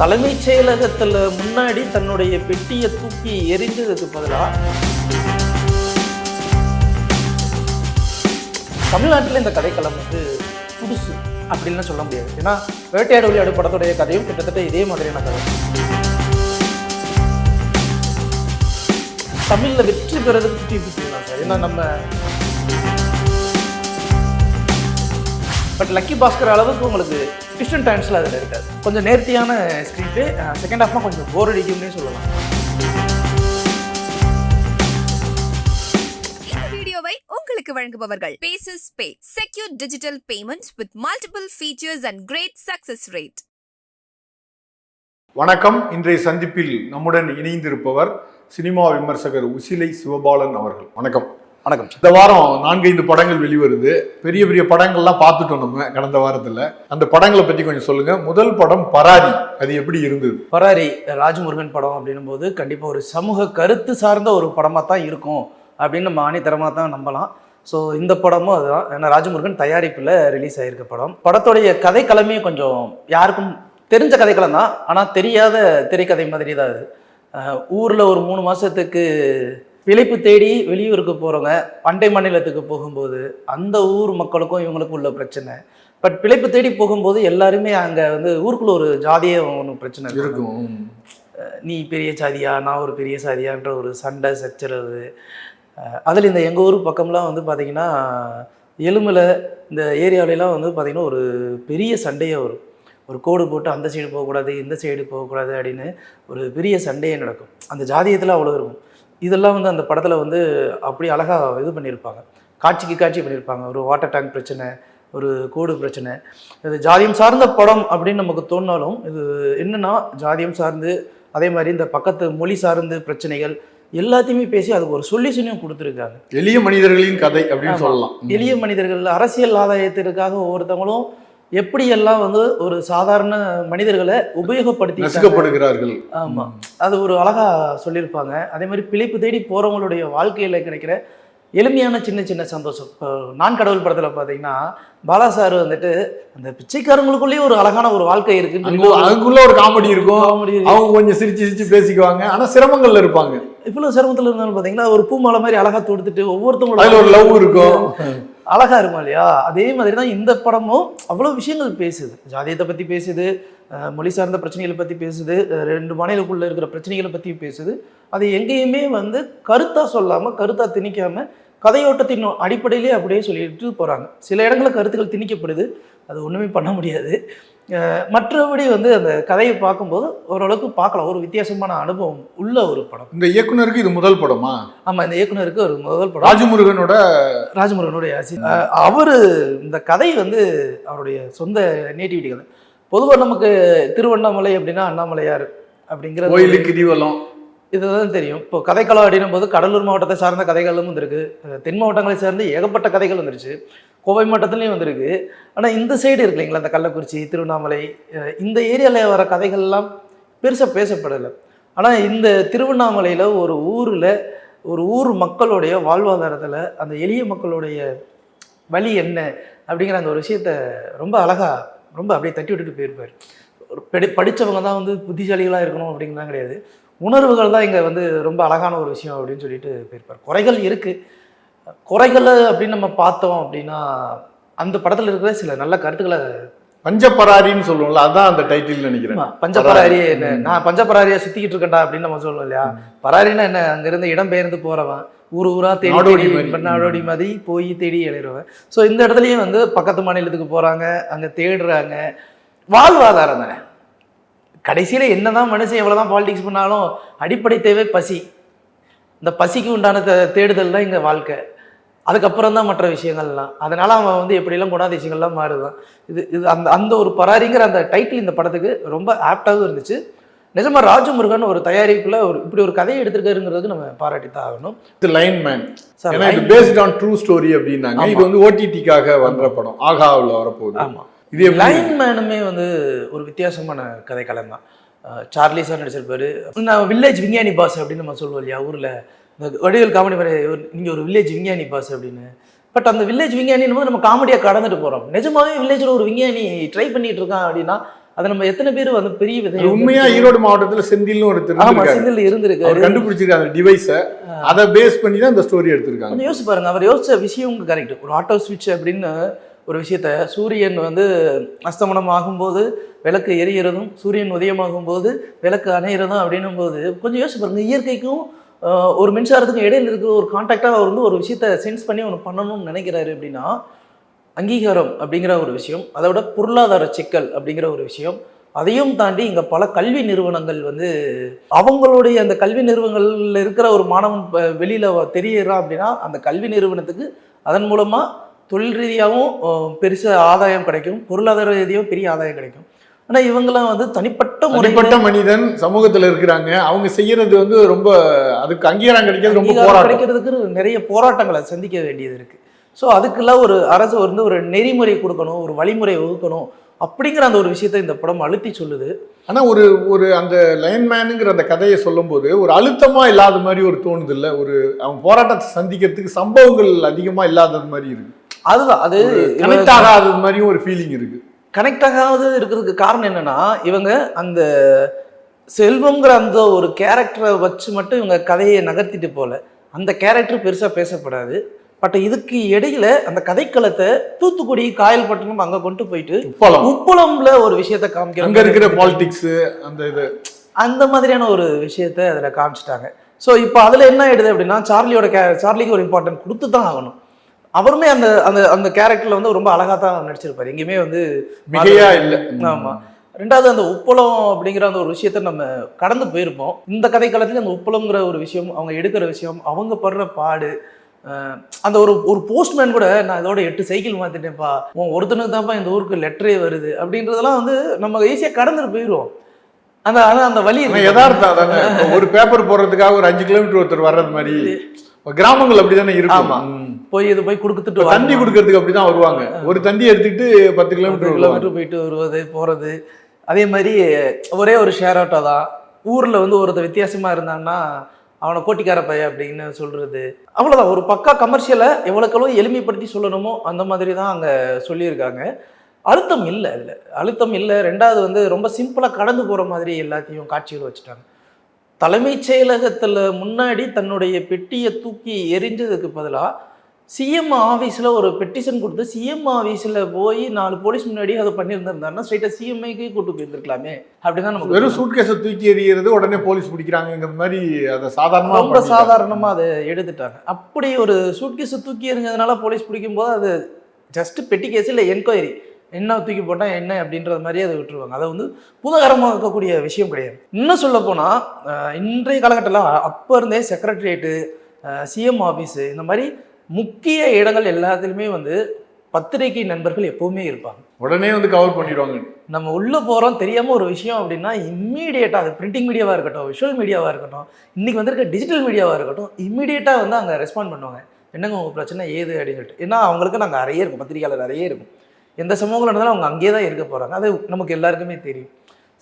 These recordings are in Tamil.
தலைமைச் செயலகத்தில் முன்னாடி தன்னுடைய பெட்டியை தூக்கி எரிஞ்சதுக்கு பதிலாக தமிழ்நாட்டில் இந்த கதைக்களம் வந்து புதுசு அப்படின்னு சொல்ல முடியாது. ஏன்னா வேட்டையாடு விளையாடு படத்துடைய கதையும் கிட்டத்தட்ட இதே மாதிரியான கதை. தமிழில் வெற்றி பெறது ஃபிஃப்டி ஃபிஃப்டி தான் சார். ஏன்னா நம்ம பட் லக்கி பாஸ்கர் அளவுக்கு உங்களுக்கு கிறிஸ்டன் டைம்ஸில் அதில் இருக்காது கொஞ்சம் நேர்த்தியான ஸ்கிரிப்டு செகண்ட் ஹாஃப்லாம் கொஞ்சம் போர் அடிக்கும்னே சொல்லலாம். இந்த வீடியோவை உங்களுக்கு வழங்குபவர்கள் bases pay secure digital payment with multiple features and great success rate வணக்கம். இன்றைய சந்திப்பில் நம்முடன் இணைந்திருப்பவர் சினிமா விமர்சகர் உசிலை சிவபாலன் அவர்கள். வணக்கம். வணக்கம் இந்த வாரம் நான்கைந்து படங்கள் வெளிவருது. பெரிய பெரிய படங்கள்லாம் பார்த்துட்டோம் நம்ம கடந்த வாரத்துல. அந்த படங்களை பத்தி கொஞ்சம் சொல்லுங்க. முதல் படம் பராரி அது எப்படி இருந்தது? பராரி ராஜ்முருகன் படம் அப்படின்னும் போது கண்டிப்பாக ஒரு சமூக கருத்து சார்ந்த ஒரு படமாக தான் இருக்கும் அப்படின்னு நம்ம ஆணித்தரமாக தான் நம்பலாம். ஸோ இந்த படமும் அதுதான். ஏன்னா ராஜமுருகன் தயாரிப்பில் ரிலீஸ் ஆகிருக்க படம். படத்துடைய கதைக்களமே கொஞ்சம் யாருக்கும் தெரிஞ்ச கதைக்களம் தான். ஆனால் தெரியாத திரைக்கதை மாதிரி தான் அது ஊரில் ஒரு மூணு மாதத்துக்கு பிழைப்பு தேடி வெளியூருக்கு போகிறவங்க அண்டை மாநிலத்துக்கு போகும்போது அந்த ஊர் மக்களுக்கும் இவங்களுக்கும் உள்ள பிரச்சனை. பட் பிழைப்பு தேடி போகும்போது எல்லாருமே அங்கே வந்து ஊருக்குள்ள ஒரு ஜாதியே ஒன்று பிரச்சனை இருக்கும். நீ பெரிய சாதியா நான் ஒரு பெரிய சாதியான்ற ஒரு சண்டை சச்சரவு. அதில் இந்த எங்கள் ஊர் பக்கம்லாம் வந்து பார்த்திங்கன்னா எலும்பில் இந்த ஏரியாவிலலாம் வந்து பார்த்திங்கன்னா ஒரு பெரிய சண்டையே வரும். ஒரு கோடு போட்டு அந்த சைடு போகக்கூடாது இந்த சைடு போகக்கூடாது அப்படின்னு ஒரு பெரிய சண்டையே நடக்கும். அந்த ஜாதியத்தில் அவ்வளோ இருக்கும். இதெல்லாம் வந்து அந்த படத்தில் வந்து அப்படி அழகாக இது பண்ணியிருப்பாங்க. காட்சிக்கு காட்சி பண்ணியிருப்பாங்க. ஒரு வாட்டர் டேங்க் பிரச்சனை ஒரு கோடு பிரச்சனை. இது ஜாதியம் சார்ந்த படம் அப்படின்னு நமக்கு தோணினாலும் இது என்னன்னா ஜாதியம் சார்ந்து அதே மாதிரி இந்த பக்கத்து மொழி சார்ந்து பிரச்சனைகள் எல்லாத்தையுமே பேசி அதுக்கு ஒரு சொல்யூஷனையும் கொடுத்துருக்காங்க. எளிய மனிதர்களின் கதை அப்படின்னு. சொல்லலாம். எளிய மனிதர்கள் அரசியல் ஆதாயத்திற்காக ஒவ்வொருத்தவங்களும் எப்படியெல்லாம் வந்து ஒரு சாதாரண மனிதர்களை உபயோகப்படுத்தி நசுக்கப்படுகிறார்கள். ஆமா. அது ஒரு அழகா சொல்லியிருப்பாங்க. அதே மாதிரி பிழைப்பு தேடி போறவங்களுடைய வாழ்க்கையில கிடைக்கிற எளிமையான சின்ன சின்ன சந்தோஷம். இப்போ நான் கடவுள் படத்துல பாத்தீங்கன்னா பாலா சார் வந்துட்டு அந்த பிச்சைக்காரங்களுக்குள்ளேயே ஒரு அழகான ஒரு வாழ்க்கை இருக்குன்னு அதுக்குள்ள ஒரு காமெடி இருக்கும். அவங்க கொஞ்சம் சிரிச்சு சிரிச்சு பேசிக்குவாங்க. ஆனா சிரமங்கள்ல இருப்பாங்க. இவ்வளவு சிரமத்துல இருந்தாலும் பாத்தீங்கன்னா ஒரு பூமாலை மாதிரி அழகா தொடுத்துட்டு அதுல ஒரு லவ் இருக்கும். அழகா இருக்கும் இல்லையா? அதே மாதிரி தான் இந்த படமும் அவ்வளோ விஷயங்கள் பேசுது. ஜாதியத்தை பற்றி பேசுது. மொழி சார்ந்த பிரச்சனைகளை பற்றி பேசுது. ரெண்டு மாநிலக்குள்ளே இருக்கிற பிரச்சனைகளை பற்றி பேசுது. அது எங்கேயுமே வந்து கருத்தாக சொல்லாமல் கருத்தாக திணிக்காம கதையோட்டத்தின் அடிப்படையிலே அப்படியே சொல்லிட்டு போகிறாங்க சில இடங்களில் கருத்துக்கள் திணிக்கப்படுது. அது ஒன்றுமே பண்ண முடியாது. மற்றபடி வந்து அந்த கதையை பார்க்கும்போது ஓரளவுக்கு பார்க்கலாம். ஒரு வித்தியாசமான அனுபவம் உள்ள ஒரு படம். இந்த இயக்குனருக்கு இது முதல் படமா? ஆமாம் இந்த இயக்குனருக்கு ஒரு முதல் படம். ராஜமுருகனோட ராஜமுருகனுடைய ஆசி அவர் இந்த கதை வந்து அவருடைய சொந்த நேட்டிவிட்டி கதை பொதுவாக நமக்கு திருவண்ணாமலை அப்படின்னா அண்ணாமலையார் அப்படிங்கிற கோயிலு கிரிவலம் இதுதான் தெரியும். இப்போ கதைக்களம் அப்படின்னும் போது கடலூர் மாவட்டத்தை சார்ந்த கதைகளும் வந்திருக்கு. தென் மாவட்டங்களை சார்ந்து ஏகப்பட்ட கதைகள் வந்துருச்சு. கோவை மாவட்டத்துலேயும் வந்திருக்கு. ஆனால் இந்த சைடு இருக்கு இல்லைங்களா இந்த கள்ளக்குறிச்சி திருவண்ணாமலை இந்த ஏரியாவில் வர கதைகள்லாம் பெருசாக பேசப்படலை. ஆனால் இந்த திருவண்ணாமலையில் ஒரு ஊரில் ஒரு ஊர் மக்களுடைய வாழ்வாதாரத்தில் அந்த எளிய மக்களுடைய வழி என்ன அப்படிங்கிற அந்த ஒரு விஷயத்த ரொம்ப அழகாக ரொம்ப அப்படியே தட்டி விட்டுட்டு போயிருப்பார். படி படித்தவங்க தான் வந்து புத்திசாலிகளாக இருக்கணும் அப்படின்லாம் கிடையாது. உணர்வுகள் தான் இங்கே வந்து ரொம்ப அழகான ஒரு விஷயம் அப்படின்னு சொல்லிட்டு போயிருப்பார். குறைகள் இருக்குது குறைகளை அப்படின்னு நம்ம பார்த்தோம் அப்படின்னா அந்த படத்தில் இருக்கிற சில நல்ல கருத்துக்களை பஞ்சப்பராரின்னு சொல்லுவோம்ல அதான் அந்த டைட்டில் நினைக்கிறேன். பஞ்சபராரி என்ன? நான் பஞ்சபராரியா சுத்திக்கிட்டு இருக்கேன்டா அப்படின்னு நம்ம சொல்லுவோம் இல்லையா? பராரின்னா என்ன? அங்கிருந்து இடம் பெயர்ந்து போறவன். ஊர் ஊரா தேடி நாடோடி மாதிரி. போய் தேடி எழுதுறவன் ஸோ இந்த இடத்துலயும் வந்து பக்கத்து மாநிலத்துக்கு போறாங்க அங்க தேடுறாங்க. வாழ்வாதாரம் தானே? கடைசியில என்னதான் மனுஷன் எவ்வளவுதான் பாலிடிக்ஸ் பண்ணாலும் அடிப்படை தேவை பசி. இந்த பசிக்கு உண்டான தேடுதல் தான் இங்க வாழ்க்கை. அதுக்கப்புறம் தான் மற்ற விஷயங்கள்லாம். அதனால அவன் வந்து எப்படியெல்லாம் குணாதிசயங்கள்லாம் மாறுதான். இது இது அந்த அந்த ஒரு பராரிங்கிற அந்த டைட்டில் இந்த படத்துக்கு ரொம்ப ஆப்டாகவும் இருந்துச்சு. நிஜமா ராஜமுருகன் ஒரு தயாரிப்புல ஒரு இப்படி ஒரு கதையை எடுத்திருக்காருங்கிறது நம்ம பாராட்டித்தான் ஆகணும். இது லைன் மேன் சார் ஏன்னா இது பேஸ்ட் ஆன் ட்ரூ ஸ்டோரி அப்படின்னாங்க. இது வந்து ஓடிடிக்காக வந்த படம். ஆகாவில் வரப்போகுது. ஆமா. இது லைன் மேனுமே வந்து ஒரு வித்தியாசமான கதைக்களம் தான் அஹ் சார்லி சார் நடிச்சிருப்பாரு. நான் வில்லேஜ் விஞ்ஞானி பாஸ் அப்படின்னு நம்ம சொல்லுவோம் இல்லையா? ஊரில் வடிவேல் காமெடி மாதிரி நீங்கள் ஒரு வில்லேஜ் விஞ்ஞானி பாஸ் அப்படின்னு. பட் அந்த வில்லேஜ் விஞ்ஞானின்னு போது நம்ம காமெடியாக கடந்துட்டு போகிறோம் நிஜமாவே வில்லேஜில் ஒரு விஞ்ஞானி ட்ரை பண்ணிட்டு இருக்கான் அப்படின்னா அதை நம்ம எத்தனை பேர் வந்து பெரிய விதை உண்மையா ஈரோடு மாவட்டத்துல செந்தில்னு ஒருத்தர் ஆமா இருந்திருக்காரு. செந்தில் இருந்திருக்கு அவர் கண்டுபிடிச்சிருக்காரு அந்த டிவைஸை அதை பேஸ் பண்ணி தான் இந்த ஸ்டோரி எடுத்திருக்காங்க. கொஞ்சம் யோசிச்சு பாருங்க அவர் யோசிச்ச விஷயம் கரெக்ட் ஒரு ஆட்டோ ஸ்விட்ச் அப்படின்னு ஒரு விஷயத்த சூரியன் வந்து அஸ்தமனம் ஆகும்போது விளக்கு எரியறதும் சூரியன் உதயமாகும் போது விளக்கு அணையிறதும் அப்படின்னும் போது கொஞ்சம் யோசிச்சு பாருங்க இயற்கைக்கும் ஒரு மின்சாரத்துக்கும் இடையில் இருக்கிற ஒரு காண்டாக்டாக அவர் வந்து ஒரு விஷயத்த சென்ஸ் பண்ணி ஒன்று பண்ணணும்னு நினைக்கிறாரு அப்படின்னா அங்கீகாரம் அப்படிங்கிற ஒரு விஷயம் அதை விட பொருளாதார சிக்கல் அப்படிங்கிற ஒரு விஷயம் அதையும் தாண்டி இங்கே பல கல்வி நிறுவனங்கள் வந்து அவங்களுடைய அந்த கல்வி நிறுவனங்களில் இருக்கிற ஒரு மாணவன் வெளியில் தெரியறான் அப்படின்னா அந்த கல்வி நிறுவனத்துக்கு அதன் மூலமாக தொழில் ரீதியாகவும் பெருசாக ஆதாயம் கிடைக்கும் பொருளாதார ரீதியாகவும் பெரிய ஆதாயம் கிடைக்கும். ஆனா இவங்கெல்லாம் வந்து தனிப்பட்ட தனிப்பட்ட முறையில் மனிதன் சமூகத்துல இருக்கிறாங்க. அவங்க செய்யறது வந்து ரொம்ப அதுக்கு அங்கீகாரம் கிடைக்கிறது ரொம்ப போராட்டம். கிடைக்கிறதுக்கு நிறைய போராட்டங்களை சந்திக்க வேண்டியது இருக்கு. ஸோ அதுக்கெல்லாம் ஒரு அரசு வந்து ஒரு நெறிமுறை கொடுக்கணும் ஒரு வழிமுறை வகுக்கணும் அப்படிங்கிற அந்த ஒரு விஷயத்தை இந்த படம் அழுத்தி சொல்லுது. ஆனா ஒரு ஒரு அந்த லைன்மேனுங்கிற அந்த கதையை சொல்லும்போது ஒரு அழுத்தமா இல்லாத மாதிரி ஒரு தோணுது இல்ல ஒரு அவன் போராட்டத்தை சந்திக்கிறதுக்கு சம்பவங்கள் அதிகமா இல்லாதது மாதிரி இருக்கு. அதுதான் அது கனெக்ட் ஆகாதது மாதிரியும் ஒரு ஃபீலிங் இருக்கு. கனெக்ட் ஆகாது இருக்கிறதுக்கு காரணம் என்னன்னா இவங்க அந்த செல்வம்ங்கிற அந்த ஒரு கேரக்டரை வச்சு மட்டும் இவங்க கதையை நகர்த்திட்டு போல அந்த கேரக்டர் பெருசா பேசப்படாது. பட் இதுக்கு இடையில அந்த கதைக்களத்தை தூத்துக்குடி காயல்பட்டினம் அங்க கொண்டு போயிட்டு உப்பளம். உப்புளம்ல ஒரு விஷயத்த காமிக்கிற அங்க இருக்கிற பாலிடிக்ஸ் அந்த இது. அந்த மாதிரியான ஒரு விஷயத்த அதில் காமிச்சிட்டாங்க. ஸோ இப்போ அதில் என்ன ஆயிடுது அப்படின்னா சார்லியோட கே சார்லிக்கு ஒரு இம்பார்ட்டன்ட் கொடுத்து தான் ஆகணும். அவருமே அந்த அந்த அந்த கேரக்டரில் வந்து ரொம்ப அழகாக தான் நடிச்சிருப்பாரு. எங்கேயுமே வந்து மிகையா இல்ல. ஆமா. ரெண்டாவது அந்த உப்பளம் அப்படிங்கிற அந்த ஒரு விஷயத்த நம்ம கடந்து போயிருப்போம். இந்த கதை காலத்துல அந்த உப்பளம்ங்கிற ஒரு விஷயம் அவங்க எடுக்கிற விஷயம் அவங்க படுற பாடு அந்த ஒரு ஒரு போஸ்ட்மேன் கூட நான் இதோட எட்டு சைக்கிள் மாத்திட்டேன்ப்பா. உன் ஒருத்தனுக்கு தான்ப்பா இந்த ஊருக்கு லெட்டரே வருது அப்படின்றதெல்லாம் வந்து நம்ம ஈஸியாக கடந்துட்டு போயிடுவோம் அந்த ஆனா அந்த வழி. யதார்த்தம் தானே இப்ப ஒரு பேப்பர் போடுறதுக்காக ஒரு அஞ்சு கிலோமீட்டர் ஒருத்தர் வர்றது மாதிரி. கிராமங்கள் அப்படிதானே இருக்கும். ஆமா. ம். போய் இது போய் கொடுத்துட்டு வரணும். கொடுக்கறதுக்கு அப்படிதான் வருவாங்க. ஒரு தந்தி எடுத்துக்கிட்டு பத்து கிலோமீட்டர் கிலோமீட்டர் போயிட்டு வருவது போறது. அதே மாதிரி ஒரே ஒரு ஷேர் ஆட்டோ தான். ஊர்ல வந்து ஒருத்தர் வித்தியாசமா இருந்தான்னா அவனை கோட்டிக்கார பைய அப்படின்னு சொல்றது. அவ்வளவுதான். ஒரு பக்கா கமர்ஷியலை எவ்வளோக்களவு எளிமைப்படுத்தி சொல்லணுமோ அந்த மாதிரி தான் அங்க சொல்லியிருக்காங்க. அழுத்தம் இல்லை அதில். அழுத்தம் இல்லை. ரெண்டாவது வந்து ரொம்ப சிம்பிளாக கடந்து போகிற மாதிரி எல்லாத்தையும் காட்சிகள் வச்சுட்டாங்க. தலைமைச் செயலகத்தில் முன்னாடி தன்னுடைய பெட்டியை தூக்கி எரிஞ்சதுக்கு பதிலாக சிஎம் ஆஃபீஸில் ஒரு பெட்டிஷன் கொடுத்து சிஎம் ஆஃபீஸில் போய் நாலு போலீஸ் முன்னாடி அதை பண்ணியிருந்திருந்தாருன்னா ஸ்ட்ரைட்டாக சிஎம்ஐக்கு கூட்டு போயிருந்திருக்கலாமே. அப்படிதான் நமக்கு வெறும் சூட்கேஸை தூக்கி எறியறது உடனே போலீஸ் பிடிக்கிறாங்கிற மாதிரி அதை சாதாரணமா ரொம்ப. சாதாரணமாக அதை எடுத்துட்டாங்க. அப்படி ஒரு சூட்கேஸை தூக்கி எறிஞ்சதுனால போலீஸ் பிடிக்கும்போது அது ஜஸ்ட் பெட்டி கேஸ் இல்லை என்கொயரி என்ன தூக்கி போட்டால் என்ன அப்படின்றது மாதிரி அதை விட்டுருவாங்க. அதை வந்து புதகரமாக இருக்கக்கூடிய விஷயம் கிடையாது. இன்னும் சொல்ல போனால் இன்றைய காலகட்டத்தில் அப்போ இருந்தே செக்ரட்டரியேட்டு சிஎம் ஆஃபீஸு இந்த மாதிரி முக்கிய இடங்கள் எல்லாத்துலேயுமே வந்து பத்திரிகை நண்பர்கள் எப்போவுமே இருப்பாங்க. உடனே வந்து கவர் பண்ணிடுவாங்க. நம்ம உள்ளே போகிறோம் தெரியாமல் ஒரு விஷயம் அப்படின்னா இம்மீடியட்டாக அது பிரிண்டிங் மீடியாவாக இருக்கட்டும் விஷுவல் மீடியாவாக இருக்கட்டும் இன்றைக்கி வந்திருக்க டிஜிட்டல் மீடியாவாக இருக்கட்டும் இம்மீடியட்டாக வந்து அங்கே ரெஸ்பாண்ட் பண்ணுவாங்க. என்னங்க உங்கள் பிரச்சனை ஏது அப்படின்னு சொல்லிட்டு. ஏன்னா அவங்களுக்கு நாங்கள் அறையே இருக்கும் பத்திரிகையாளர் அறையே இருக்கும். எந்த சமூகங்கள் நடந்தாலும் அவங்க அங்கேயே தான் இருக்க போகிறாங்க அது நமக்கு எல்லாருக்குமே தெரியும்.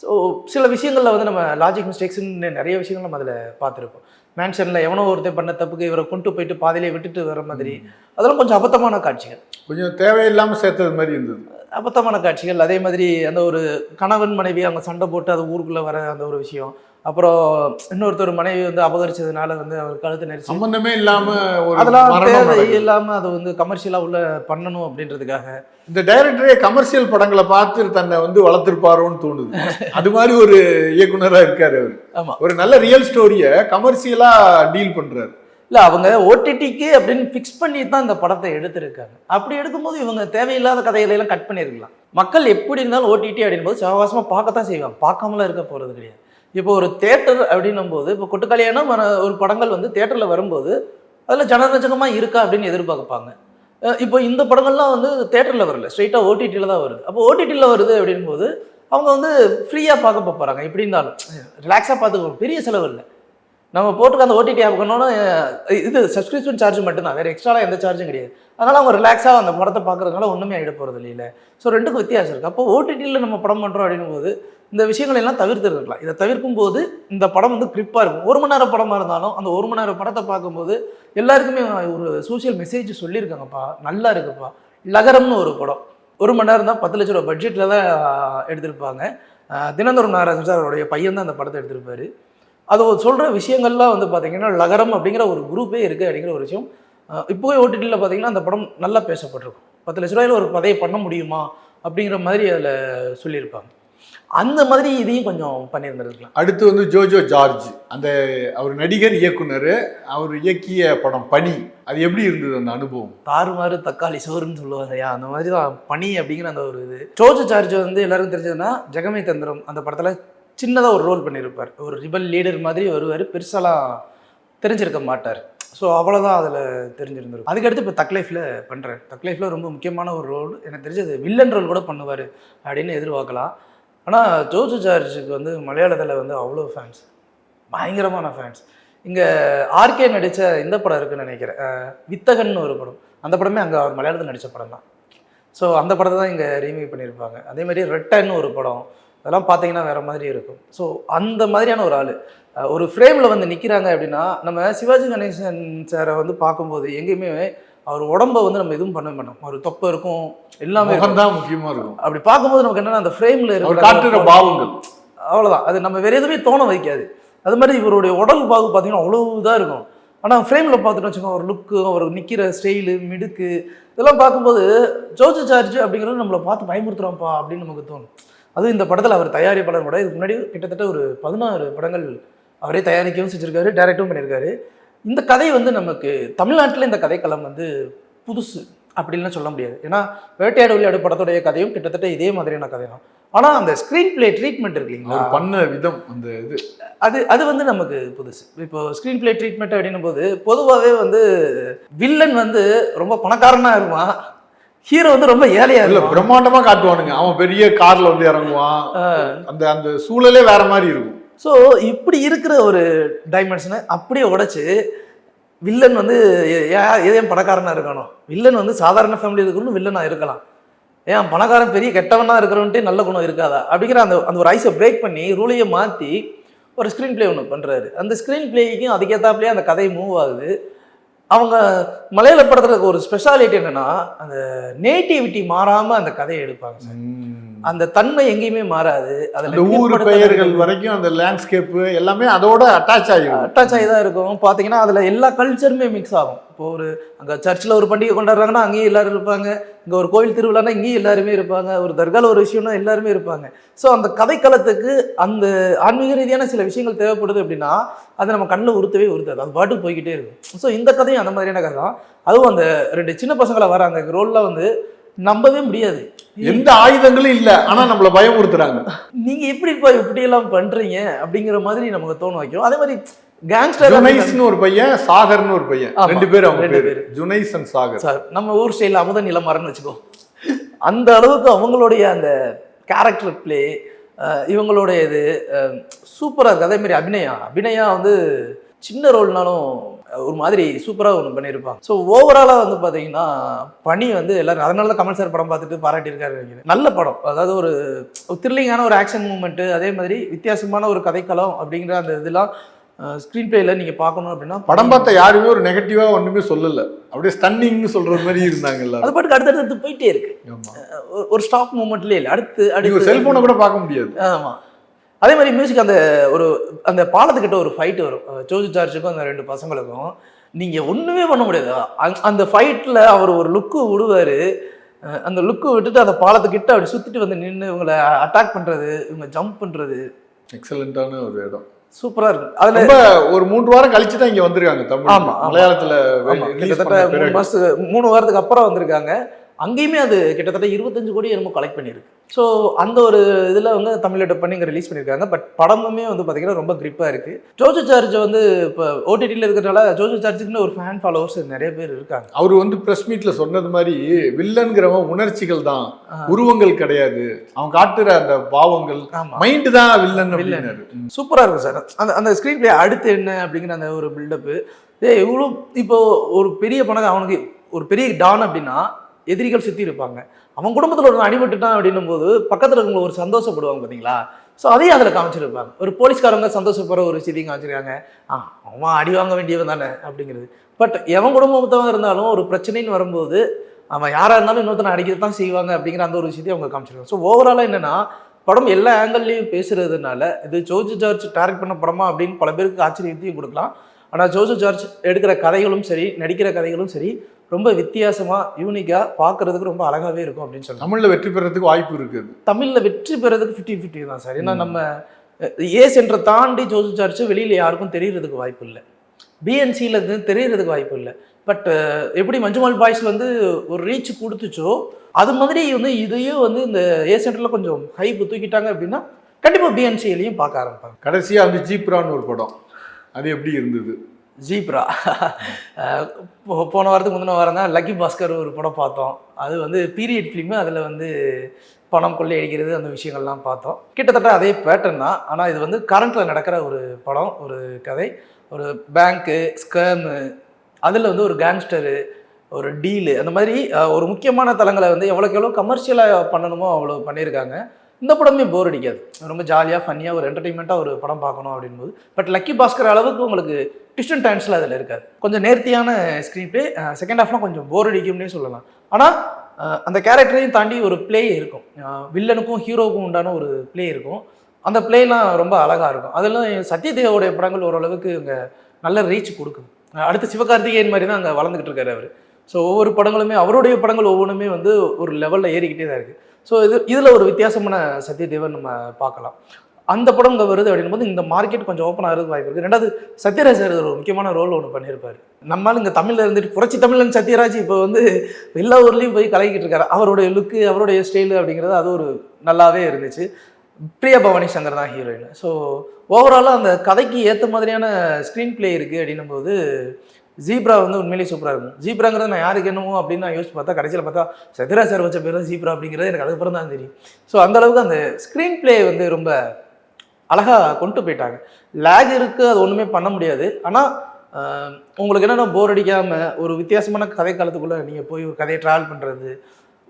ஸோ சில விஷயங்களில் வந்து நம்ம லாஜிக் மிஸ்டேக்ஸ்னு நிறைய விஷயங்கள் நம்ம அதில் பார்த்துருப்போம். மேன்ஷனில் எவனோ ஒருத்தன் பண்ண தப்புக்கு இவரை கொண்டு போயிட்டு பாதியிலே விட்டுட்டு வர மாதிரி அதெல்லாம் கொஞ்சம் அபத்தமான காட்சிகள். கொஞ்சம் தேவையில்லாம சேர்த்தது மாதிரி இருந்தது. அபத்தமான காட்சிகள். அதே மாதிரி அந்த ஒரு கணவன் மனைவி அவங்க சண்டை போட்டு அது ஊருக்குள்ளே வர அந்த ஒரு விஷயம். அப்புறம் இன்னொருத்தர் மனைவி வந்து அபகரிச்சதுனால வந்து அவர் கழுத்து நெரிச்சு. சம்பந்தமே இல்லாம அதெல்லாம் தேவை. இல்லாமல் அதை வந்து கமர்ஷியலாக உள்ள பண்ணணும் அப்படின்றதுக்காக. இந்த டைரக்டரே கமர்ஷியல் படங்களை பார்த்து தன்னை வந்து வளர்த்திருப்பாரோன்னு தோணுது. அது மாதிரி ஒரு இயக்குனரா இருக்காரு அவர். ஆமா. ஒரு நல்ல ரியல் ஸ்டோரியை கமர்ஷியலா டீல் பண்றாரு. இல்லை அவங்க ஓடிடிக்கு அப்படின்னு ஃபிக்ஸ் பண்ணி தான் இந்த படத்தை எடுத்திருக்காங்க. அப்படி எடுக்கும்போது இவங்க தேவையில்லாத கதைகளை எல்லாம் கட் பண்ணியிருக்கலாம் மக்கள் எப்படி இருந்தாலும் ஓடிடி அப்படின்போது சகவாசமாக பார்க்கத்தான் செய்வாங்க. பார்க்காமலாம் இருக்க போகிறது கிடையாது. இப்போ ஒரு தேட்டர் அப்படின்னும் போது இப்போ கொட்டுக்காளியான ஒரு படங்கள் வந்து தேட்டரில் வரும்போது அதில் ஜனரஞ்சகமாக இருக்கா அப்படின்னு எதிர்பார்ப்பாங்க. இப்போ இந்த படங்கள்லாம் வந்து தேட்டரில் வரல. ஸ்ட்ரெயிட்டாக ஓடிடியில் தான் வருது. அப்போ ஓடிடியில் வருது அப்படின்போது அவங்க வந்து ஃப்ரீயாக பார்க்க போகிறாங்க எப்படி இருந்தாலும் ரிலாக்ஸாக பார்த்துக்கணும் பெரிய செலவு இல்லை. நம்ம போட்டுக்க அந்த ஓடிடி ஆப் இது சப்ஸ்கிரிப்ஷன் சார்ஜ் மட்டும்தான். வேறு எக்ஸ்ட்ராலாம் எந்த சார்ஜும் கிடையாது. அதனால் அவங்க ரிலாக்ஸாக அந்த படத்தை பார்க்குறதுனால ஒன்றுமே ஆகிட போகிறது இல்லை ஸோ ரெண்டுக்கும் வித்தியாசம் இருக்குது அப்போ ஓடிடியில் நம்ம படம் பண்ணுறோம் அப்படின்னும் போது இந்த விஷயங்கள் எல்லாம் தவிர்த்துருக்கலாம் இதை தவிர்க்கும் போது இந்த படம் வந்து கிரிப்பாக இருக்கும். ஒரு மணி நேரம் படமாக இருந்தாலும் அந்த ஒரு மணி நேரம் படத்தை பார்க்கும்போது எல்லாருக்குமே ஒரு சோஷியல் மெசேஜ் சொல்லியிருக்காங்கப்பா நல்லா இருக்குப்பா லகரம்னு ஒரு படம். ஒரு மணி நேரம் தான் பத்து லட்ச ரூபா பட்ஜெட்டில் தான் எடுத்திருப்பாங்க. தினந்தோறும் நாகராஜன் சார் அவருடைய பையன் தான் அந்த படத்தை எடுத்திருப்பாரு. அது சொல்கிற விஷயங்கள்லாம் வந்து பார்த்தீங்கன்னா லகரம் அப்படிங்கிற ஒரு குரூப்பே இருக்குது அப்படிங்கிற ஒரு விஷயம். இப்போவே ஓடிடியில் பார்த்தீங்கன்னா அந்த படம் நல்லா பேசப்பட்டிருக்கும். பத்து லட்ச ரூபாயில ஒரு கதையை பண்ண முடியுமா அப்படிங்கிற மாதிரி அதில் சொல்லியிருப்பாங்க. அந்த மாதிரி இதையும் கொஞ்சம் பண்ணியிருந்திருக்கலாம். அடுத்து வந்து ஜோஜோ ஜார்ஜ் அந்த அவர் நடிகர் இயக்குனர் அவர் இயக்கிய படம் பனி அது எப்படி இருந்தது அந்த அனுபவம்? தாறுமாறு தக்காளி சோறுன்னு சொல்லுவாங்க ஐயா. அந்த மாதிரி தான் பனி அப்படிங்கிற அந்த ஒரு இது. ஜோஜோ சார்ஜ் வந்து எல்லாருக்கும் தெரிஞ்சதுன்னா ஜெகமே தந்திரம் அந்த படத்தில் சின்னதாக ஒரு ரோல் பண்ணியிருப்பார். ஒரு ரிபல் லீடர் மாதிரி வருவார் பெருசாலாம் தெரிஞ்சிருக்க மாட்டார். ஸோ அவ்வளோதான் அதில் தெரிஞ்சிருந்திருக்கும். அதுக்கடுத்து இப்போ தக் லைஃப்பில் பண்ணுறேன் தக் லைஃப்பில் ரொம்ப முக்கியமான ஒரு ரோல் எனக்கு தெரிஞ்சது வில்லன் ரோல் கூட பண்ணுவார் அப்படின்னு எதிர்பார்க்கலாம். ஆனால் ஜோஜு ஜார்ஜுக்கு வந்து மலையாளத்தில் வந்து அவ்வளோ ஃபேன்ஸ் பயங்கரமான ஃபேன்ஸ் இங்கே ஆர்கே நடித்த இந்த படம் இருக்குன்னு நினைக்கிறேன். வித்தகன் வித்தகன்னு ஒரு படம். அந்த படமே அங்கே அவர் மலையாளத்தில் நடித்த படம் தான். ஸோ அந்த படத்தை தான் இங்கே ரீமேக் பண்ணியிருப்பாங்க. அதே மாதிரி ரெட்டன்னு ஒரு படம். அதெல்லாம் பார்த்தீங்கன்னா வேறு மாதிரி இருக்கும். ஸோ அந்த மாதிரியான ஒரு ஆள். ஒரு ஃப்ரேமில் வந்து நிற்கிறாங்க அப்படின்னா நம்ம சிவாஜி கணேசன் சாரை வந்து பார்க்கும்போது எங்கேயுமே அவர் உடம்ப வந்து நம்ம எதுவும் பண்ண மாட்டோம். ஒரு தொப்பை இருக்கும் எல்லாமே தான் முக்கியமா இருக்கும். அப்படி பார்க்கும்போது நமக்கு என்னன்னா அந்த ஃப்ரேமில் அவர் காட்டுற பாவங்கள். அவ்வளோதான் அது நம்ம வேற எதுவுமே தோண வைக்காது. அது மாதிரி இவருடைய உடல் பாகு பார்த்தீங்கன்னா அவ்வளோ இதாக இருக்கும். ஆனால் ஃப்ரேமில் பார்த்துட்டு வச்சுக்கோங்க ஒரு லுக்கு அவர் நிற்கிற ஸ்டைலு மிடுக்கு இதெல்லாம் பார்க்கும்போது ஜோஜோ சார்ஜ் அப்படிங்கிறது நம்மளை பார்த்து பயமுறுத்துறோம்ப்பா அப்படின்னு நமக்கு தோணும். அதுவும் இந்த படத்தில் அவர் தயாரிப்பாளர் கூட இதுக்கு முன்னாடி கிட்டத்தட்ட ஒரு பதினாறு படங்கள் அவரே தயாரிக்கவும் செஞ்சுருக்காரு டைரக்டும் பண்ணியிருக்காரு. இந்த கதை வந்து நமக்கு தமிழ்நாட்டில் இந்த கதைக்களம் வந்து புதுசு அப்படின்லாம் சொல்ல முடியாது. ஏன்னா வேட்டையாடு விளையாடு படத்துடைய கதையும் கிட்டத்தட்ட இதே மாதிரியான கதை தான் ஆனால் அந்த ஸ்க்ரீன் பிளே ட்ரீட்மெண்ட் இருக்கு இல்லைங்களா? பண்ண விதம் அந்த இது. அது அது வந்து நமக்கு புதுசு. இப்போ ஸ்க்ரீன் பிளே ட்ரீட்மெண்ட் அப்படின்னும் போது பொதுவாகவே வந்து வில்லன் வந்து ரொம்ப பணக்காரனா இருப்பான். ஹீரோ வந்து ரொம்ப ஏழையா இல்ல பிரம்மாண்டமா காட்டுவானுங்க. அவன் பெரிய கார்ல வந்து இறங்குவான். அந்த அந்த சூழலே வேற மாதிரி இருக்கும். ஸோ இப்படி இருக்கிற ஒரு டைமென்ஷனை அப்படியே உடைச்சு வில்லன் வந்து ஏன் பணக்காரனாக இருக்கணும். வில்லன் வந்து சாதாரண ஃபேமிலி இருக்கணும் வில்லனாக இருக்கலாம். ஏன் பணக்காரன் பெரிய கெட்டவனாக இருக்கிறவன்ட்டு நல்ல குணம் இருக்காதா? அப்படிங்கிற அந்த அந்த ஒரு ஐஸை பிரேக் பண்ணி ரூலையை மாற்றி ஒரு ஸ்க்ரீன் ப்ளே ஒன்று பண்ணுறாரு அந்த ஸ்க்ரீன் பிளேக்கும் அதுக்கேற்றாப்புலேயே அந்த கதை மூவ் ஆகுது. அவங்க மலையாள படத்தில் ஒரு ஸ்பெஷாலிட்டி என்னன்னா அந்த நேட்டிவிட்டி மாறாமல் அந்த கதையை எடுப்பாங்க சார். அந்த தன்மை எங்கேயுமே மாறாது. அதில் ஊர் பெயர்கள் வரைக்கும் அந்த லேண்ட்ஸ்கேப் எல்லாமே அதோட அட்டாச் ஆகிடும். அட்டாச் ஆகி தான் இருக்கும். பார்த்தீங்கன்னா அதில் எல்லா கல்ச்சருமே மிக்ஸ் ஆகும். இப்போ ஒரு அங்கே சர்ச்சில் ஒரு பண்டிகை கொண்டாடுறாங்கன்னா அங்கேயும் எல்லாரும் இருப்பாங்க. இங்கே ஒரு கோவில் திருவிழானா இங்கேயும் எல்லாருமே இருப்பாங்க. ஒரு தர்கால ஒரு விஷயம்னா எல்லாருமே இருப்பாங்க. ஸோ அந்த கதைக்களத்துக்கு அந்த ஆன்மீக ரீதியான சில விஷயங்கள் தேவைப்படுது அப்படின்னா அதை நம்ம கண்ணில் உறுத்தவே உறுத்தாது. அது பாட்டுக்கு போய்கிட்டே இருக்கும். ஸோ இந்த கதையும் அந்த மாதிரியான கதை தான். அதுவும் அந்த ரெண்டு சின்ன பசங்களை வர அந்த ரோல்லாம் வந்து நம்பவே முடியாது. எந்த ஆயுதங்களும் இல்ல. ஆனா நம்மள பயமுறுத்துறாங்க. நீங்க எப்படி இப்போ இப்படி எல்லாம் பண்றீங்க அப்படிங்கிற மாதிரி நமக்கு தோண வைக்கும் அதே மாதிரி கேங்ஸ்டர் ஜுனைஸ்னு ஒரு பையன் சாகர்னு ஒரு பையன். ரெண்டு பேரும் அவங்க ரெண்டு பேரு. ஜுனைஸ் அண்ட் சாகர். சார் நம்ம ஊர் ஸ்டைலில் அமுத நிலமரன்னு வச்சுக்கோ. அந்த அளவுக்கு அவங்களுடைய அந்த கேரக்டர் ப்ளே இவங்களுடைய இது சூப்பராக இருக்குது அதே மாதிரி அபிநயா. அபிநயா வந்து சின்ன ரோல்னாலும் ஒரு மாதிரி சூப்பராக ஒன்று பண்ணியிருப்பாங்க ஸோ ஓவராலாக வந்து பார்த்தீங்கன்னா பனி வந்து எல்லாரும் அதனால தான் கமல் சார் படம் பார்த்துட்டு பாராட்டியிருக்காரு நினைக்கிறேன். நல்ல படம். அதாவது ஒரு த்ரில்லிங்கான ஒரு ஆக்ஷன் மூமெண்ட்டு அதே மாதிரி வித்தியாசமான ஒரு கதைக்களம் அப்படிங்கிற அந்த இதெல்லாம் ஸ்க்ரீன் பிளேயில் நீங்கள் பார்க்கணும் அப்படின்னா படம் பார்த்த யாருமே ஒரு நெகட்டிவா ஒண்ணுமே சொல்லல. அப்படியே ஸ்டன்னிங்னு சொல்றது மாதிரி இருந்தாங்க அது பாட்டுக்கு அடுத்தடுத்து போயிட்டே இருக்கு. ஒரு- ஒரு ஸ்டாப் மூமெண்ட்லேயே இல்லை. அடுத்து நீங்க அடுத்து. செல்போனை கூட பார்க்க முடியாது. ஆமா. அதே மாதிரி மியூசிக் அந்த ஒரு அந்த பாலத்துக்கிட்ட ஒரு ஃபைட் வரும். ஜோஜு ஜார்ஜுக்கும் அந்த ரெண்டு பசங்களுக்கும். நீங்க ஒண்ணுமே பண்ண முடியாது. அந்த- ஃபைட்ல அவர் ஒரு லுக்கு விடுவாரு. அந்த லுக்கு விட்டுட்டு அந்த பாலத்துக்கிட்ட அப்படி சுத்திட்டு வந்து நின்று இவங்களை அட்டாக் பண்றது இவங்க ஜம்ப் பண்றது. எக்ஸலண்டான ஒரு இடம். சூப்பரா இருக்கும் அதுல ரொம்ப ஒரு மூன்று வாரம் கழிச்சு தான் இங்க வந்திருக்காங்க தமிழ் ஆமா, ஆமா. மலையாளத்துல கிட்டத்தட்ட மூணு பிறகு. மாசத்துக்கு மூணு வாரத்துக்கு அப்புறம் வந்திருக்காங்க. அங்கேயுமே அது கிட்டத்தட்ட இருபத்தஞ்சு கோடி என்னமோ கலெக்ட் பண்ணியிருக்கு. ஸோ அந்த ஒரு இதில் வந்து தமிழ் டப் பண்ணி இங்கே ரிலீஸ் பண்ணியிருக்காங்க பட் படமுமே வந்து பார்த்தீங்கன்னா ரொம்ப கிரிப்பாக இருக்குது ஜோஜோ சார்ஜ் வந்து இப்போ ஓடிடியில் இருக்கிறதுனால ஜோஜோ சார்ஜுக்குன்னு ஒரு ஃபேன் ஃபாலோவர்ஸ் நிறைய பேர் இருக்காங்க. அவர் வந்து பிரஸ் மீட்ல சொன்னது மாதிரி வில்லன்கிறவன் உணர்ச்சிகள் தான். உருவங்கள் கிடையாது. அவன் காட்டுற அந்த பாவங்கள் மைண்ட் தான் வில்லன் வில்லன். சூப்பராக இருக்கும் சார் அந்த அந்த ஸ்க்ரீன் பிளே அடுத்து என்ன அப்படிங்கிற அந்த ஒரு பில்டப்பு ஏ இவ்வளோ இப்போ ஒரு பெரிய பணம் அவனுக்கு ஒரு பெரிய டான் அப்படின்னா எதிரிகள் சுற்றி இருப்பாங்க. அவன் குடும்பத்தில் ஒரு அடிபட்டுட்டான் அப்படின்னும் போது பக்கத்தில் இருக்கவங்க ஒரு சந்தோஷப்படுவாங்க பார்த்தீங்களா ஸோ அதையும் அதில் காமிச்சிருப்பாங்க. ஒரு போலீஸ்காரங்க சந்தோஷப்படுற ஒரு விஷயத்தையும் காமிச்சிருக்காங்க. ஆ அவன் அடி வாங்க வேண்டியவன் தானே அப்படிங்கிறது. பட் எவன் குடும்பத்தவங்க இருந்தாலும் ஒரு பிரச்சனைன்னு வரும்போது அவன் யாராக இருந்தாலும் இன்னொருத்தனை அடிக்கிறது தான் செய்வாங்க அப்படிங்கிற அந்த ஒரு விஷயத்தையும் அவங்க காமிச்சிருக்காங்க. ஸோ ஓவராலாக என்னென்னா படம் எல்லா ஆங்கிள்லையும் பேசுறதுனால இது ஜோஜு ஜார்ஜ் டேரக்ட் பண்ண படமா அப்படின்னு பல பேருக்கு ஆச்சரியத்தையும் கொடுக்கலாம். ஆனால் ஜோஜு ஜார்ஜ் எடுக்கிற கதைகளும் சரி நடிக்கிற கதைகளும் சரி ரொம்ப வித்தியாசமாக யூனிக்காக பார்க்கறதுக்கு ரொம்ப அழகாவே இருக்கும் அப்படின்னு சொல்லலாம் தமிழ்ல வெற்றி பெறதுக்கு வாய்ப்பு இருக்குது தமிழில் வெற்றி பெறதுக்கு ஃபிஃப்டி ஃபிஃப்டி தான் சார். ஏன்னா நம்ம ஏ சென்டரை தாண்டி ஜோசு சார்ஜ் வெளியில் யாருக்கும் தெரியறதுக்கு வாய்ப்பு இல்லை. பிஎன்சியில் இருந்து தெரியறதுக்கு வாய்ப்பு இல்லை. பட் எப்படி மஞ்சுமல் பாய்ஸ் வந்து ஒரு ரீச் கொடுத்துச்சோ அது மாதிரி வந்து இதையும் வந்து இந்த ஏ சென்டரில் கொஞ்சம் ஹைப் தூக்கிட்டாங்க அப்படின்னா கண்டிப்பாக பிஎன்சியிலையும் பார்க்க ஆரம்பிப்பாங்க. கடைசியா வந்து ஜீப்ரான்னு ஒரு படம். அது எப்படி இருந்தது? ஜீப்ரா. போ- போன வாரத்துக்கு முந்தின வாரம் தான் லக்கி பாஸ்கர் ஒரு படம் பார்த்தோம். அது வந்து பீரியட் ஃபிலிமு அதில் வந்து பணம் கொள்ளையடிக்கிறது அந்த விஷயங்கள்லாம் பார்த்தோம். கிட்டத்தட்ட அதே பேட்டர்ன் தான். ஆனால் இது வந்து கரண்ட்டில் நடக்கிற ஒரு படம் ஒரு கதை. ஒரு பேங்க்கு ஸ்கேமு அதில் வந்து ஒரு கேங்ஸ்டரு ஒரு டீலு அந்த மாதிரி ஒரு முக்கியமான தளங்களை வந்து எவ்வளோக்கு எவ்வளோ கமர்ஷியலாக பண்ணணுமோ அவ்வளோ பண்ணியிருக்காங்க. இந்த படமே போர் அடிக்காது. ரொம்ப ஜாலியாக ஃபன்னியாக ஒரு என்டர்டெயின்மெண்ட்டாக ஒரு படம் பார்க்கணும் அப்படின்போது. பட் லக்கி பாஸ்கர் அளவுக்கு உங்களுக்கு ட்விஸ்ட் டைம்ஸில் அதில் இருக்காது கொஞ்சம் நேர்த்தியான ஸ்க்ரீன் ப்ளே செகண்ட் ஹாஃப்லாம் கொஞ்சம் போர் அடிக்கும்னே சொல்லலாம். ஆனால் அந்த கேரக்டரையும் தாண்டி ஒரு ப்ளே இருக்கும். வில்லனுக்கும் ஹீரோவுக்கும் உண்டான ஒரு ப்ளே இருக்கும். அந்த ப்ளேலாம் ரொம்ப அழகாக இருக்கும். அதெல்லாம் சத்யதேவோடைய படங்கள் ஓரளவுக்கு அங்கே நல்ல ரீச் கொடுக்குது. அடுத்து சிவகார்த்திகேயன் மாதிரி தான் அங்கே வளர்ந்துக்கிட்டு இருக்காரு அவர். ஸோ ஒவ்வொரு படங்களுமே அவருடைய படங்கள் ஒவ்வொன்றுமே வந்து ஒரு லெவலில் ஏறிக்கிட்டே தான் இருக்குது ஸோ இது இதில் ஒரு வித்தியாசமான சத்யதேவன் நம்ம பார்க்கலாம். அந்த படம் இங்கே வருது அப்படின்னும் போது இந்த மார்க்கெட் கொஞ்சம் ஓப்பன் ஆகிறது வாய்ப்பு இருக்குது ரெண்டாவது சத்யராஜ் சார் ஒரு முக்கியமான ரோல் ஒன்று பண்ணியிருப்பார். நம்மளால இங்கே தமிழில் இருந்துட்டு புரட்சி தமிழன் சத்யராஜ் இப்போ வந்து எல்லா ஊர்லேயும் போய் கலக்கிட்டு இருக்காரு. அவருடைய லுக்கு அவருடைய ஸ்டைலு அப்படிங்கிறது அது ஒரு நல்லாவே இருந்துச்சு. பிரியா பவானி சங்கர் தான் ஹீரோயின் ஸோ ஓவராலாக அந்த கதைக்கு ஏற்ற மாதிரியான ஸ்க்ரீன் ப்ளே இருக்குது அப்படின்னும் போது ஜீப்ரா வந்து உண்மையிலேயே சூப்பராக இருக்கும். ஜீப்ராங்கிறது நான் யாருக்கு என்னமோ அப்படின்னு நான் யோசிச்சு பார்த்தா கடைசியில் பார்த்தா சத்யராஜ் சார் வச்ச பேர் தான் ஜீப்ரா அப்படிங்கிறது எனக்கு அதுக்கப்புறம் தான் தெரியும் ஸோ அந்தளவுக்கு அந்த ஸ்க்ரீன் ப்ளே வந்து ரொம்ப அழகாக கொண்டு போயிட்டாங்க. லேக் இருக்குது அது ஒன்றுமே பண்ண முடியாது. ஆனால் உங்களுக்கு என்னென்னா போர் அடிக்காமல் ஒரு வித்தியாசமான கதை காலத்துக்குள்ளே நீங்கள் போய் ஒரு கதையை ட்ராவல் பண்ணுறது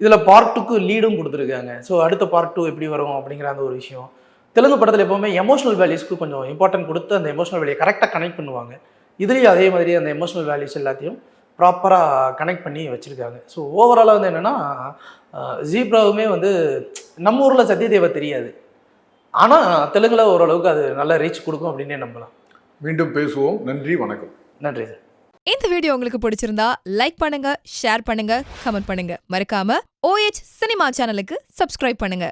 இதில் பார்ட் டூக்கு லீடும் கொடுத்துருக்காங்க. ஸோ அடுத்த பார்ட் டூ எப்படி வரும் அப்படிங்கிற அந்த ஒரு விஷயம். தெலுங்கு படத்தில் எப்போவுமே எமோஷனல் வேல்யூஸ்க்கு கொஞ்சம் இம்பார்ட்டன்ட் கொடுத்து அந்த எமோஷனல் வேலையை கரெக்டாக கனெக்ட் பண்ணுவாங்க. இதுலேயும் அதே மாதிரி அந்த எமோஷனல் வேல்யூஸ் எல்லாத்தையும் ப்ராப்பராக கனெக்ட் பண்ணி வச்சுருக்காங்க. ஸோ ஓவராலாக வந்து என்னென்னா ஜீப்ராவுமே வந்து நம்ம ஊரில் சத்யதேவா தெரியாது. ஆனால் தெலுங்குல ஓரளவுக்கு அது நல்ல ரீச் கொடுக்கும் அப்படின்னே நம்பலாம். மீண்டும் பேசுவோம். நன்றி வணக்கம். நன்றி சார். இந்த வீடியோ உங்களுக்கு பிடிச்சிருந்தா லைக் பண்ணுங்க ஷேர் பண்ணுங்க கமெண்ட் பண்ணுங்க. மறக்காம ஓஎச் சினிமா சேனலுக்கு சப்ஸ்கிரைப் பண்ணுங்க.